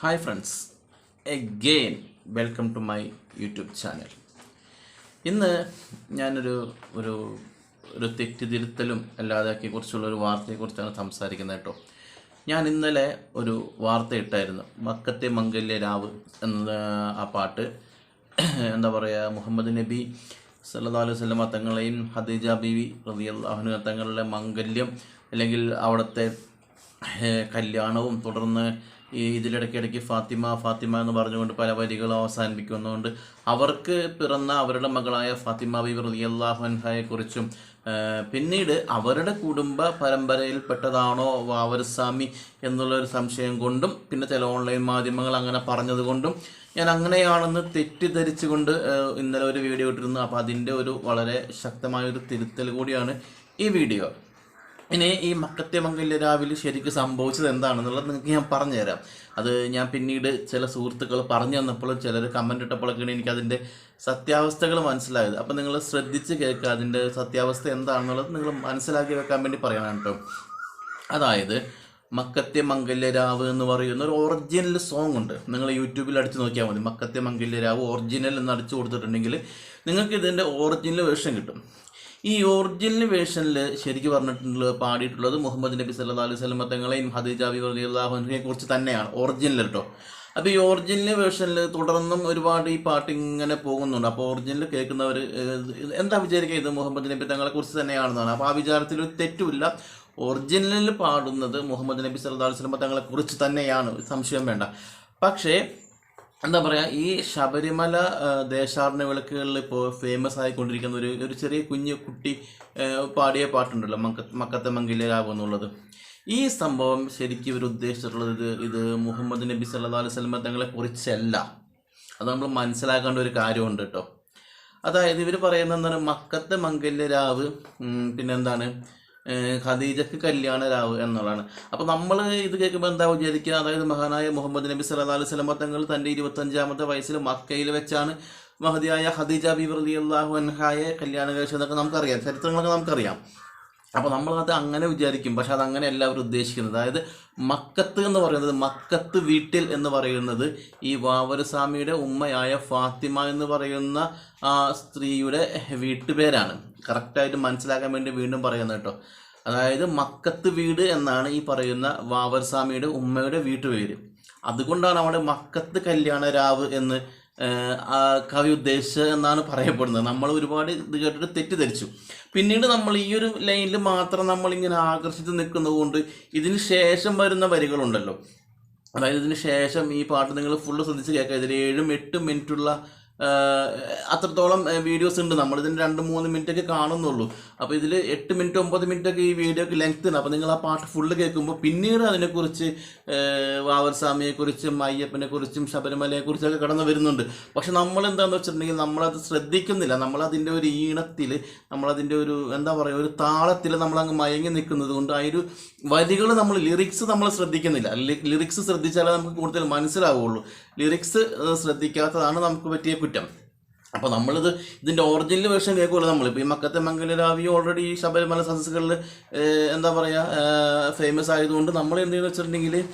Hi friends again welcome to my YouTube channel ഇന്ന് ഞാനൊരു ഒരു ഒരു തെറ്റിതിരുത്തലും അല്ലാതെയൊക്കെ കുറിച്ചുള്ള ഒരു വാർത്തയെക്കുറിച്ചാണ് സംസാരിക്കുന്നത് കേട്ടോ. ഞാൻ ഇന്നലെ ഒരു വാർത്ത ഇട്ടായിരുന്നു. മക്കത്തെ മംഗല്യ രാവ് എന്ന ആ പാട്ട്. എന്താ പറയുക മുഹമ്മദ് നബി സല്ലാ അലൈഹി വസല്ലമ തങ്ങളെയും ഹദീജ ബീവി റളിയല്ലാഹു തങ്ങളുടെ മംഗല്യം അല്ലെങ്കിൽ അവിടുത്തെ കല്യാണവും തുടർന്ന് ഈ ഇതിലിടയ്ക്കിടയ്ക്ക് ഫാത്തിമ ഫാത്തിമ എന്ന് പറഞ്ഞുകൊണ്ട് പല വരികളും അവസാനിപ്പിക്കുന്നതുകൊണ്ട് അവർക്ക് പിറന്ന അവരുടെ മകളായ ഫാത്തിമ ബി റളിയല്ലാഹു അൻഹയെ കുറിച്ചും പിന്നീട് അവരുടെ കുടുംബ പരമ്പരയിൽപ്പെട്ടതാണോ വാവരസ്വാമി എന്നുള്ളൊരു സംശയം കൊണ്ടും പിന്നെ ചില ഓൺലൈൻ മാധ്യമങ്ങൾ അങ്ങനെ പറഞ്ഞതുകൊണ്ടും ഞാൻ അങ്ങനെയാണെന്ന് തെറ്റിദ്ധരിച്ചുകൊണ്ട് ഇന്നലെ ഒരു വീഡിയോ ഇട്ടിരുന്നു. അപ്പോൾ അതിന്റെ ഒരു വളരെ ശക്തമായ ഒരു തിരുത്തൽ കൂടിയാണ് ഈ വീഡിയോ. ഇനി ഈ മക്കത്തെ മംഗല്യ രാവിലെ ശരിക്കും സംഭവിച്ചത് എന്താണെന്നുള്ളത് നിങ്ങൾക്ക് ഞാൻ പറഞ്ഞുതരാം. അത് ഞാൻ പിന്നീട് ചില സുഹൃത്തുക്കൾ പറഞ്ഞു തന്നപ്പോഴും ചിലർ കമന്റ് എനിക്ക് അതിന്റെ സത്യാവസ്ഥകൾ മനസ്സിലായത്. അപ്പോൾ നിങ്ങൾ ശ്രദ്ധിച്ച് കേൾക്കുക അതിന്റെ സത്യാവസ്ഥ എന്താണെന്നുള്ളത് നിങ്ങൾ മനസ്സിലാക്കി വെക്കാൻ വേണ്ടി പറയണം കേട്ടോ. അതായത് മക്കത്തെ മംഗല്യരാവ് എന്ന് പറയുന്ന ഒരു ഒറിജിനൽ സോങ് ഉണ്ട്. നിങ്ങൾ യൂട്യൂബിൽ അടിച്ച് നോക്കിയാൽ മതി. മക്കത്തെ മംഗല്യരാവ് ഒറിജിനൽ എന്ന് അടിച്ചു കൊടുത്തിട്ടുണ്ടെങ്കിൽ നിങ്ങൾക്ക് ഇതിന്റെ ഒറിജിനൽ വേർഷൻ കിട്ടും. ഈ ഒറിജിനൽ വേർഷനിൽ ശരിക്കും പറഞ്ഞിട്ടുള്ള പാടിയിട്ടുള്ളത് മുഹമ്മദ് നബി സല്ലാ അലൈഹി സ്വലമ തങ്ങളെയും ഹദീജ ബി അള്ളാഹുനെ കുറിച്ച് തന്നെയാണ്. ഒറിജിനൽ കേട്ടോ അപ്പോൾ ഈ ഒറിജിനൽ വേർഷനിൽ തുടർന്നും ഒരുപാട് ഈ പാട്ട് ഇങ്ങനെ പോകുന്നുണ്ട്. അപ്പോൾ ഒറിജിനൽ കേൾക്കുന്നവർ എന്താ വിചാരിക്കുക ഇത് മുഹമ്മദ് നബി തങ്ങളെ കുറിച്ച് തന്നെയാണെന്നാണ്. അപ്പോൾ ആ വിചാരത്തിൽ ഒരു തെറ്റുമില്ല. ഒറിജിനലിൽ പാടുന്നത് മുഹമ്മദ് നബി സല്ലല്ലാഹു അലൈഹി വസല്ലം തങ്ങളെ കുറിച്ച് തന്നെയാണ്. സംശയം വേണ്ട. പക്ഷേ എന്താ പറയുക ഈ ശബരിമല ദേശാടന വിളക്കുകളിൽ ഇപ്പോൾ ഫേമസ് ആയിക്കൊണ്ടിരിക്കുന്ന ഒരു ഒരു ചെറിയ കുഞ്ഞു കുട്ടി പാടിയ പാട്ടുണ്ടല്ലോ മക്ക മക്കത്തെ മംഗല്യരാവ് എന്നുള്ളത്. ഈ സംഭവം ശരിക്കും ഇവർ ഉദ്ദേശിച്ചിട്ടുള്ളത് ഇത് മുഹമ്മദ് നബി സല്ലല്ലാഹു അലൈഹി വസല്ലം തങ്ങളെ കുറിച്ചല്ല. അത് നമ്മൾ മനസ്സിലാക്കേണ്ട ഒരു കാര്യമുണ്ട് കേട്ടോ. അതായത് ഇവർ പറയുന്ന എന്താണ് മക്കത്തെ മംഗല്യരാവ് പിന്നെന്താണ് ഖദീജക്ക് കല്യാണ രാവ് എന്നുള്ളതാണ്. അപ്പോൾ നമ്മൾ ഇത് കേൾക്കുമ്പോൾ എന്താ വിചാരിക്കുക? അതായത് മഹാനായ മുഹമ്മദ് നബി സല്ലാ അലൈഹി വസല്ലം തങ്ങൾ തന്റെ ഇരുപത്തഞ്ചാമത്തെ വയസ്സിൽ മക്കയിൽ വെച്ചാണ് മഹദിയായ ഖദീജ ബി റളിയല്ലാഹു അൻഹായെ കല്യാണം കഴിച്ചതൊക്കെ നമുക്കറിയാം. ചരിത്രങ്ങളൊക്കെ നമുക്കറിയാം. അപ്പോൾ നമ്മളത് അങ്ങനെ വിചാരിക്കും. പക്ഷെ അത് അങ്ങനെ എല്ലാവരും ഉദ്ദേശിക്കുന്നത്. അതായത് മക്കത്ത് എന്ന് പറയുന്നത് മക്കത്ത് വീട്ടിൽ എന്ന് പറയുന്നത് ഈ വാവരസ്വാമിയുടെ ഉമ്മയായ ഫാത്തിമ എന്ന് പറയുന്ന ആ സ്ത്രീയുടെ വീട്ടുപേരാണ്. കറക്റ്റായിട്ട് മനസ്സിലാക്കാൻ വേണ്ടി വീണ്ടും പറയുന്നത് കേട്ടോ. അതായത് മക്കത്ത് വീട് എന്നാണ് ഈ പറയുന്ന വാവരസ്വാമിയുടെ ഉമ്മയുടെ വീട്ടുപേര്. അതുകൊണ്ടാണ് അവിടെ മക്കത്ത് കല്യാണ രാവ് എന്ന് കവി ഉദ്ദേശിച്ചത് എന്നാണ് പറയപ്പെടുന്നത്. നമ്മൾ ഒരുപാട് ഇത് കേട്ടിട്ട് തെറ്റിദ്ധരിച്ചു. പിന്നീട് നമ്മൾ ഈ ഒരു ലൈനിൽ മാത്രം നമ്മളിങ്ങനെ ആകർഷിച്ച് നിൽക്കുന്നത് കൊണ്ട് ഇതിന് ശേഷം വരുന്ന വരികളുണ്ടല്ലോ. അതായത് ഇതിന് ശേഷം ഈ പാട്ട് നിങ്ങൾ ഫുള്ള് ശ്രദ്ധിച്ച് കേൾക്കുക ഇതിൽ ഏഴും എട്ടും മിനിറ്റുള്ള അത്രത്തോളം വീഡിയോസ് ഉണ്ട്. നമ്മളിതിന് രണ്ട് മൂന്ന് മിനിറ്റ് ഒക്കെ കാണുന്നുള്ളൂ. അപ്പോൾ ഇതിൽ എട്ട് മിനിറ്റ് ഒമ്പത് മിനിറ്റ് ഒക്കെ ഈ വീഡിയോക്ക് ലെങ്ത് ഉണ്ട്. അപ്പോൾ നിങ്ങൾ ആ പാട്ട് ഫുള്ള് കേൾക്കുമ്പോൾ പിന്നീട് അതിനെക്കുറിച്ച് വാവർസ്വാമിയെക്കുറിച്ചും അയ്യപ്പനെക്കുറിച്ചും ശബരിമലയെക്കുറിച്ചൊക്കെ കടന്നു വരുന്നുണ്ട്. പക്ഷെ നമ്മൾ എന്താണെന്ന് വെച്ചിട്ടുണ്ടെങ്കിൽ നമ്മളത് ശ്രദ്ധിക്കുന്നില്ല. നമ്മളതിന്റെ ഒരു ഈണത്തിൽ നമ്മളതിന്റെ ഒരു എന്താ പറയുക ഒരു താളത്തിൽ നമ്മളങ്ങ് മയങ്ങി നിൽക്കുന്നത് കൊണ്ട് ആ ഒരു വരികൾ നമ്മൾ ലിറിക്സ് നമ്മൾ ശ്രദ്ധിക്കുന്നില്ല. ലിറിക്സ് ശ്രദ്ധിച്ചാലേ നമുക്ക് കൂടുതൽ മനസ്സിലാവുള്ളൂ. ലിറിക്സ് ശ്രദ്ധിക്കാത്തതാണ് നമുക്ക് പറ്റിയ കുറ്റം. അപ്പോൾ നമ്മളിത് ഇതിന്റെ ഒറിജിനൽ വേർഷൻ കേൾക്കുമല്ലോ നമ്മളിപ്പോൾ ഈ മക്കത്തെ മംഗലരാവി ഓൾറെഡി ഈ ശബരിമല സദസ്സുകളിൽ എന്താ പറയുക ഫേമസ് ആയതുകൊണ്ട് നമ്മൾ എന്ത് ചെയ്യുന്നു വെച്ചിട്ടുണ്ടെങ്കിൽ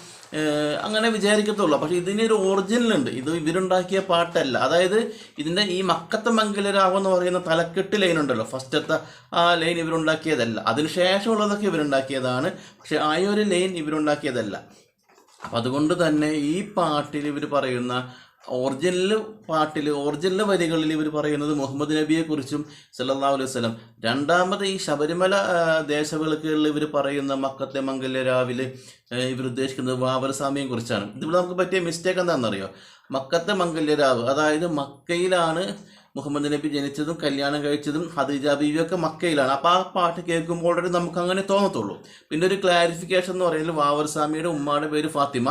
അങ്ങനെ വിചാരിക്കത്തുള്ളൂ. പക്ഷേ ഇതിനൊരു ഒറിജിനൽ ഉണ്ട്. ഇത് ഇവരുണ്ടാക്കിയ പാട്ടല്ല. അതായത് ഇതിന്റെ ഈ മക്കത്തെ മംഗലരാവ് എന്ന് പറയുന്ന തലക്കെട്ട് ലൈൻ ഉണ്ടല്ലോ. ഫസ്റ്റത്തെ ആ ലൈൻ ഇവരുണ്ടാക്കിയതല്ല. അതിന് ശേഷമുള്ളതൊക്കെ ഇവരുണ്ടാക്കിയതാണ്. പക്ഷേ ആ ഒരു ലൈൻ ഇവരുണ്ടാക്കിയതല്ല. അപ്പം അതുകൊണ്ട് തന്നെ ഈ പാട്ടിൽ ഇവർ പറയുന്ന ഒറിജിനൽ പാട്ടിൽ ഒറിജിനൽ വരികളിൽ ഇവർ പറയുന്നത് മുഹമ്മദ് നബിയെക്കുറിച്ചും സല്ലാ അലൈഹി വസല്ലം. രണ്ടാമത് ഈ ശബരിമല ദേശവിളക്കുകളിൽ ഇവർ പറയുന്ന മക്കത്തെ മംഗല്യ രാവിലെ ഇവർ ഉദ്ദേശിക്കുന്നത് വാവരസ്വാമിയെ കുറിച്ചാണ്. ഇതിവിടെ നമുക്ക് പറ്റിയ മിസ്റ്റേക്ക് എന്താണെന്നറിയോ? മക്കത്തെ മംഗല്യരാവ് അതായത് മക്കയിലാണ് മുഹമ്മദ് നബി ജനിച്ചതും കല്യാണം കഴിച്ചതും ഹദീജ ബീവിയൊക്കെ മക്കയിലാണ്. അപ്പോൾ ആ പാട്ട് കേൾക്കുമ്പോൾ ഓൾറെഡി നമുക്ക് അങ്ങനെ തോന്നത്തുള്ളൂ. പിന്നെ ഒരു ക്ലാരിഫിക്കേഷൻ എന്ന് പറയുന്നത് വാവർ സ്വാമിയുടെ ഉമ്മയുടെ പേര് ഫാത്തിമ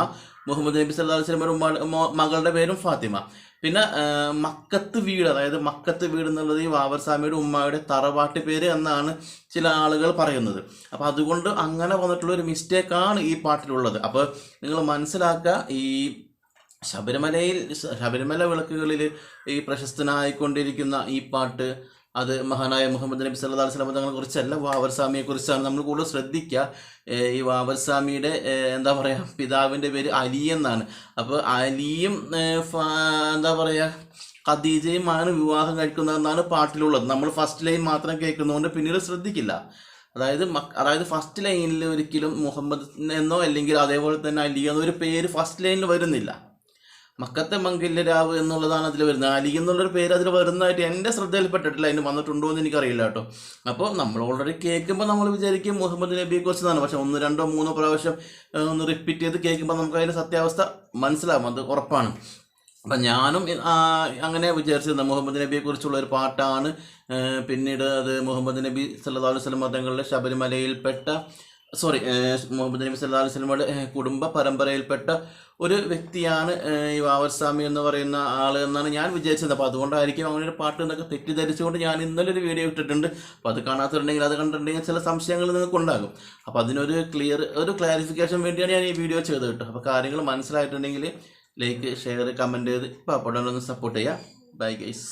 മുഹമ്മദ് നബി സല്ലാ അലൈഹി വസല്ലമയുടെ ഉമ്മ മകളുടെ പേരും ഫാത്തിമ. പിന്നെ മക്കത്ത് വീട് അതായത് മക്കത്ത് വീട് എന്നുള്ളത് ഈ വാവർ സ്വാമിയുടെ ഉമ്മയുടെ തറവാട്ട് പേര് എന്നാണ് ചില ആളുകൾ പറയുന്നത്. അപ്പോൾ അതുകൊണ്ട് അങ്ങനെ വന്നിട്ടുള്ള ഒരു മിസ്റ്റേക്കാണ് ഈ പാട്ടിലുള്ളത്. അപ്പോൾ നിങ്ങൾ മനസ്സിലാക്കുക ഈ ശബരിമലയിൽ ശബരിമല വിളക്കുകളിൽ ഈ പ്രശസ്തനായിക്കൊണ്ടിരിക്കുന്ന ഈ പാട്ട് അത് മഹാനായ മുഹമ്മദ് നബി അലൈഹി വസല്ലം തങ്ങളെ കുറിച്ചല്ല വാവർ സ്വാമിയെ കുറിച്ചാണ് നമ്മൾ കൂടുതൽ ശ്രദ്ധിക്കുക ഈ വാവർ സ്വാമിയുടെ എന്താ പറയുക പിതാവിന്റെ പേര് അലി എന്നാണ്. അപ്പോൾ അലിയും എന്താ പറയുക ഖദീജയുമാണ് വിവാഹം കഴിക്കുന്നതെന്നാണ് പാട്ടിലുള്ളത്. നമ്മൾ ഫസ്റ്റ് ലൈൻ മാത്രം കേൾക്കുന്നതുകൊണ്ട് പിന്നീട് ശ്രദ്ധിക്കില്ല. അതായത് അതായത് ഫസ്റ്റ് ലൈനിൽ ഒരിക്കലും മുഹമ്മദ് എന്നോ അല്ലെങ്കിൽ അതേപോലെ തന്നെ അലി എന്നൊരു പേര് ഫസ്റ്റ് ലൈനിൽ വരുന്നില്ല. മക്കത്തെ മംഗല്യരാവ് എന്നുള്ളതാണ് അതിൽ വരുന്നത്. അലി എന്നുള്ളൊരു പേര് അതിൽ വരുന്നതായിട്ട് എന്റെ ശ്രദ്ധയിൽപ്പെട്ടിട്ടില്ല. അതിന് വന്നിട്ടുണ്ടോ എന്ന് എനിക്കറിയില്ല കേട്ടോ. അപ്പോൾ നമ്മൾ ഓൾറെഡി കേൾക്കുമ്പോൾ നമ്മൾ വിചാരിക്കും മുഹമ്മദ് നബിയെ എന്നാണ് പക്ഷെ ഒന്ന് രണ്ടോ മൂന്നോ പ്രാവശ്യം ഒന്ന് റിപ്പീറ്റ് ചെയ്ത് കേൾക്കുമ്പോൾ നമുക്ക് അതിന്റെ സത്യാവസ്ഥ മനസ്സിലാവും. അത് ഉറപ്പാണ്. അപ്പം ഞാനും അങ്ങനെ വിചാരിച്ചിരുന്നത് മുഹമ്മദ് നബിയെ കുറിച്ചുള്ള ഒരു പാട്ടാണ്. പിന്നീട് അത് മുഹമ്മദ് നബി സല്ലാ അലൈഹി വസല്ലം മതങ്ങളിലെ ശബരിമലയിൽപ്പെട്ട സോറി മുഹമ്മദ് നബി സല്ലാ അലൈഹി വസല്ലമയുടെ കുടുംബ പരമ്പരയിൽപ്പെട്ട ഒരു വ്യക്തിയാണ് ഈ വാവർസ്വാമി എന്ന് പറയുന്ന ആൾ എന്നാണ് ഞാൻ വിചാരിച്ചത്. അപ്പോൾ അതുകൊണ്ടായിരിക്കും അങ്ങനെ ഒരു പാട്ട് എന്നൊക്കെ തെറ്റിദ്ധരിച്ചുകൊണ്ട് ഞാൻ ഇന്നലെ ഒരു വീഡിയോ ഇട്ടിട്ടുണ്ട്. അപ്പോൾ അത് കാണാത്തുണ്ടെങ്കിൽ അത് കണ്ടിട്ടുണ്ടെങ്കിൽ ചില സംശയങ്ങൾ നിങ്ങൾക്ക് ഉണ്ടാകും. അപ്പോൾ അതിനൊരു ക്ലിയർ ഒരു ക്ലാരിഫിക്കേഷൻ വേണ്ടിയാണ് ഞാൻ ഈ വീഡിയോ ചെയ്തത് കേട്ടോ. അപ്പോൾ കാര്യങ്ങൾ മനസ്സിലായിട്ടുണ്ടെങ്കിൽ ലൈക്ക് ഷെയർ കമന്റ് ചെയ്ത് ഇപ്പോൾ അപ്പോൾ സപ്പോർട്ട് ചെയ്യുക. Bye guys